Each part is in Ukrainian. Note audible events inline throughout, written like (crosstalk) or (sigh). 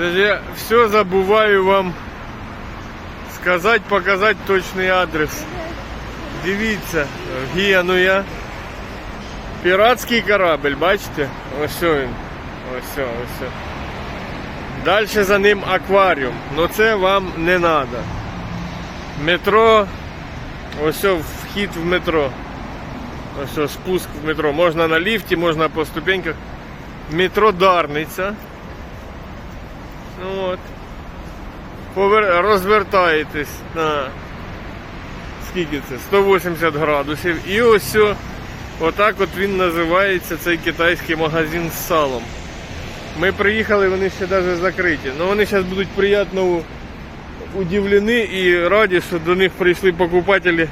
Я все забуваю вам сказати, показати точний адрес. Дивіться, Генуя. Піратський корабль, бачите? Ось він. Ось, ось. Далі за ним акваріум. Ну це вам не треба. Метро. Ось вхід в метро. Ось спуск в метро. Можна на ліфті, можна по ступеньках. Метро Дарниця. Ну, От. Повер... Розвертаєтесь на скільки це? 180 градусів. І ось отак от він називається цей китайський магазин з салом. Ми приїхали, вони ще навіть закриті. Ну вони зараз будуть приємно удивлені і раді, що до них прийшли покупателі,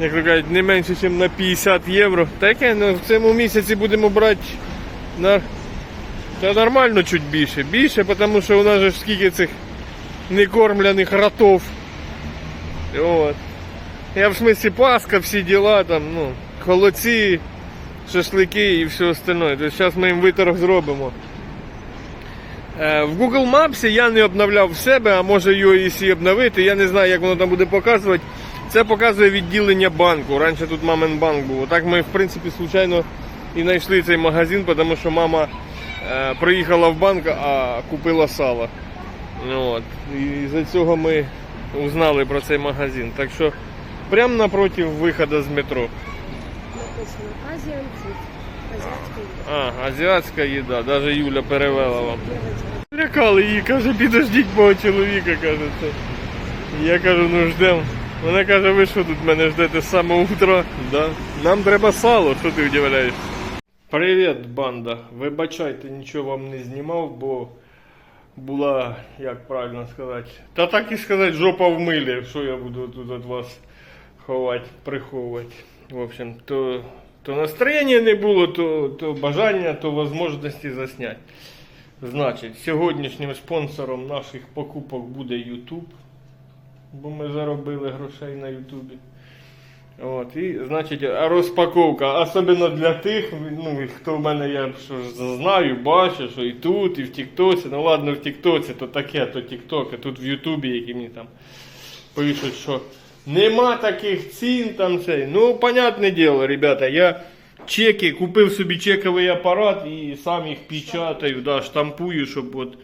як то кажуть, не менше, ніж на 50 євро. Таке, ну в цьому місяці будемо брати на та нормально чуть більше. Більше, тому що у нас же скільки цих некормлених ротов. От. Я в смысле Пасха, всі діла, там, ну, холодці, шашлики і все остальное. Тобто зараз ми їм виторг зробимо. Е, В Google Maps я не обновляв в себе, а може його обновити. Я не знаю, як воно там буде показувати. Це показує відділення банку. Раніше тут мамин банк був. Так ми, в принципі, случайно і знайшли цей магазин, тому що мама приїхала в банк, а купила сало. От. І за цього ми узнали про цей магазин. Так що прямо напроти виходу з метро. Азіан А, азіатська їда, навіть Юля перевела вам. Лякали її, каже, підождіть мого чоловіка, каже це. Я кажу, ну ждем. Вона каже, ви що тут мене ждете з самого утра? Да. Нам треба сало, що ти удивляєш? Привіт, банда. Вибачайте, нічого вам не знімав, бо була, як правильно сказати. Та так і сказати, жопа в милі, що я буду тут від вас ховати, приховувати. В общем, то, то настроєння не було, то, то бажання, то можливості засняти. Значить, сьогоднішнім спонсором наших покупок буде YouTube, бо ми заробили грошей на YouTube. От, і, значить, розпаковка, особливо для тих, ну, хто в мене я що ж знаю, бачу, що і тут, і в Тіктоці. Ну ладно, в Тіктоці, то таке, то Тікток, а тут в Ютубі, які мені там пишуть, що нема таких цін там цей. Ну, понятне діло, ребята, я чеки, купив собі чековий апарат і сам їх печатаю, да, штампую, щоб от.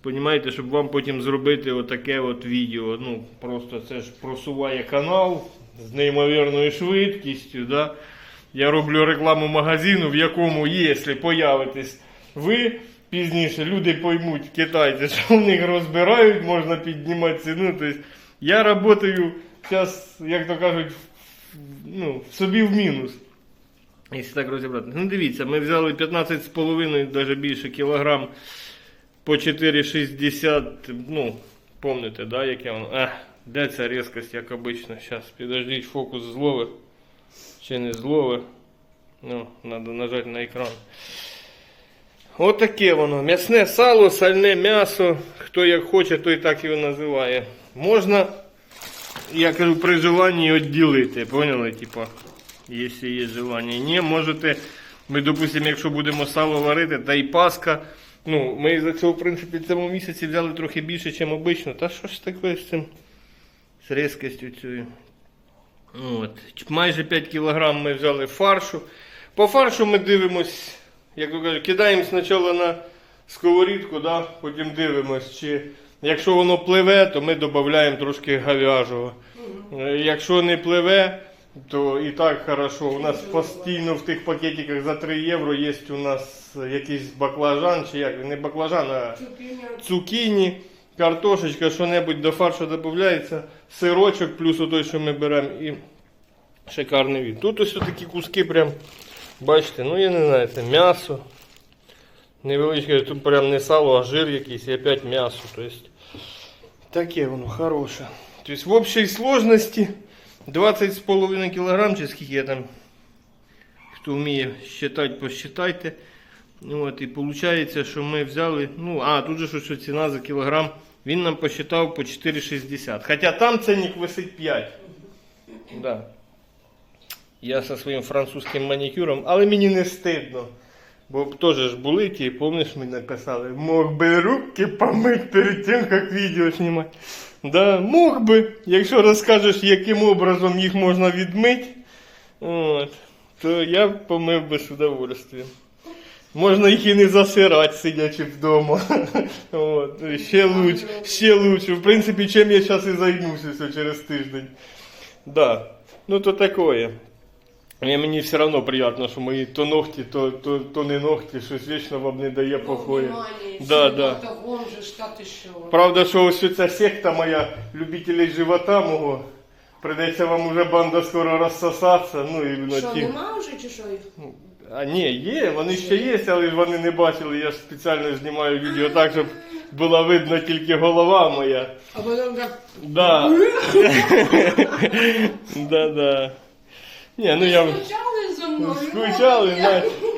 Понімаєте, щоб вам потім зробити отаке от відео. Ну, просто це ж просуває канал з неймовірною швидкістю. Да? Я роблю рекламу магазину, в якому, якщо появитесь ви, пізніше люди поймуть, китайці, (laughs) що в них розбирають, можна піднімати ціну. Тобто я працюю зараз, як то кажуть, ну, собі в мінус. Якщо так розібрати. Ну дивіться, ми взяли 15,5, навіть більше кілограм по 4,60, ну, помните, да, яке воно? Ех, де ця різкость, як обично. Зараз, підождіть, фокус зловить. Чи не зловить. Ну, треба нажати на екран. Отаке воно. М'ясне сало, сальне м'ясо. Хто як хоче, той так його називає. Можна, я кажу, при желанні відділити. Поняли? Типа, якщо є желання. Ні, можете. Ми, допустимо, якщо будемо сало варити, та й паска. Ну, ми за цього, в принципі, в цьому місяці взяли трохи більше, ніж обично. Та що ж таке з цим? З різкістю цією. От. Майже 5 кг ми взяли фаршу. По фаршу ми дивимось, як то кажуть, кидаємо спочатку на сковорідку, да? потім дивимось, чи якщо воно пливе, то ми додаємо трошки говяжого. Е, Якщо не пливе, то і так хорошо. У нас постійно в тих пакетиках за 3 євро є у нас якийсь баклажан, чи як, не баклажан, а цукіні, картошечка, що-небудь до фаршу додається, сирочок, плюс той, що ми беремо, і шикарний від. Тут ось такі куски прям, бачите, ну я не знаю, це м'ясо. Невеличке, тут прям не сало, а жир якийсь, і опять м'ясо. Тобто, таке воно хороше. Тобто в общій сложності 20,5 кг, чи скільки я там, хто вміє считати, посчитайте. Ну, от, і виходить, що ми взяли, ну, а, тут же що, ціна за кілограм, він нам посчитав по 4,60. Хоча там ценник висить 5. Да. Я зі своїм французьким манікюром, але мені не стидно. Бо теж ж були ті, помниш, мені написали, мог би руки помить перед тим, як відео знімати. Да, мог би, якщо розкажеш, яким образом їх можна відмити, от, то я помив би з удовольствием. Можна їх і не засирати, сидячи вдома. (laughs) От, ще лучше, ще лучше. В принципі, чим я зараз і займуся все через тиждень. Да. Ну то такое. І мені все одно приємно, що мої то ногті, то, то, то не ногті, щось вічно вам не дає покою. Да, да. Правда, що ось ця секта моя любителей живота мого. Придеться вам уже банда скоро розсосатися. Ну і Що, нема вже чи що? А ні, є, вони ще є, але вони не бачили. Я ж спеціально знімаю відео так, щоб була видна тільки голова моя. А потім так. Да. (laughs) (laughs) да, да. Ні, ну я. Скучали за? Скучали,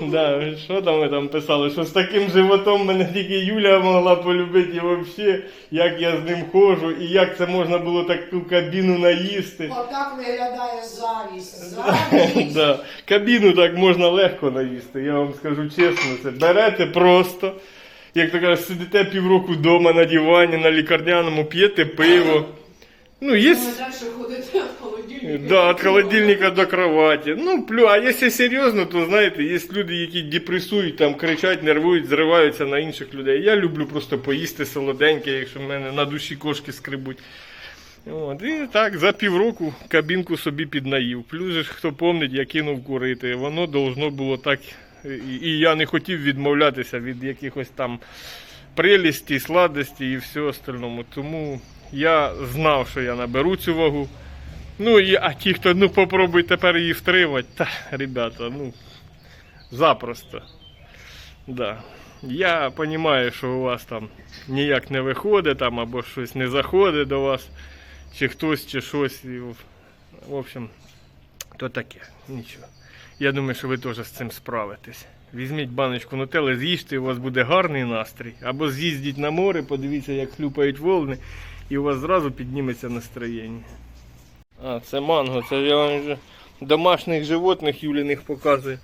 да. да. Що там ви там писали? Що з таким животом мене тільки Юля могла полюбити і взагалі, як я з ним ходжу, і як це можна було таку кабіну наїсти. Отак виглядає завість. (laughs) Завість. Да. Кабіну так можна легко наїсти, я вам скажу чесно, це берете просто. Як то кажуть, сидите півроку вдома на дивані, на лікарняному, п'єте пиво. Ну, є. Ви далі ходите в (laughs) холодильник. Да, от холодильника до кровати. Ну, плю, а якщо серйозно, то знаєте, є люди, які депресують, там кричать, нервують, зриваються на інших людей. Я люблю просто поїсти солоденьке, якщо в мене на душі кошки скрибуть. От, і так, за півроку кабінку собі піднаїв. Плюс же хто помнить, я кинув курити. Воно должно було так. І, я не хотів відмовлятися від якихось там прелісті, сладості і все остальному. Тому я знав, що я наберу цю вагу. Ну і а ті, хто ну попробуй тепер її втримати, та, ребята, ну запросто. Да. Я розумію, що у вас там ніяк не виходить там, або щось не заходить до вас, чи хтось, чи щось. В- общем, то таке, нічого. Я думаю, що ви теж з цим справитесь. Візьміть баночку нутелли, з'їжте, у вас буде гарний настрій. Або з'їздіть на море, подивіться, як хлюпають волни, і у вас зразу підніметься настроєння. А, це манго, це я вам вже домашніх животних юліних показую.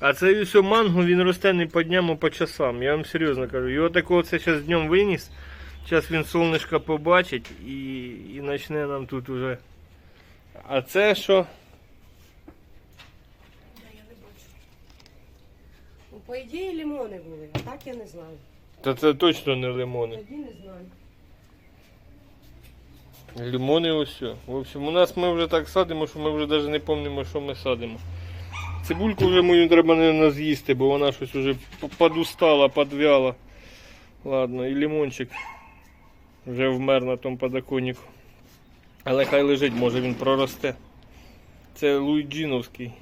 А це все манго, він росте не по дням, а по часам. Я вам серйозно кажу. Його такого це зараз днем виніс. Зараз він сонечко побачить і, і почне нам тут уже. А це що? Ну, по ідеї лимони були, а так я не знаю. Та це точно не лимони. Тоді не знаю. Лимони ось. В общем, у нас ми вже так садимо, що ми вже навіть не пам'ятаємо, що ми садимо. Цибульку вже мою треба не з'їсти, бо вона щось вже подустала, подвяла. Ладно, і лимончик вже вмер на тому подоконнику. Але хай лежить, може він проросте. Це Луїджіновський.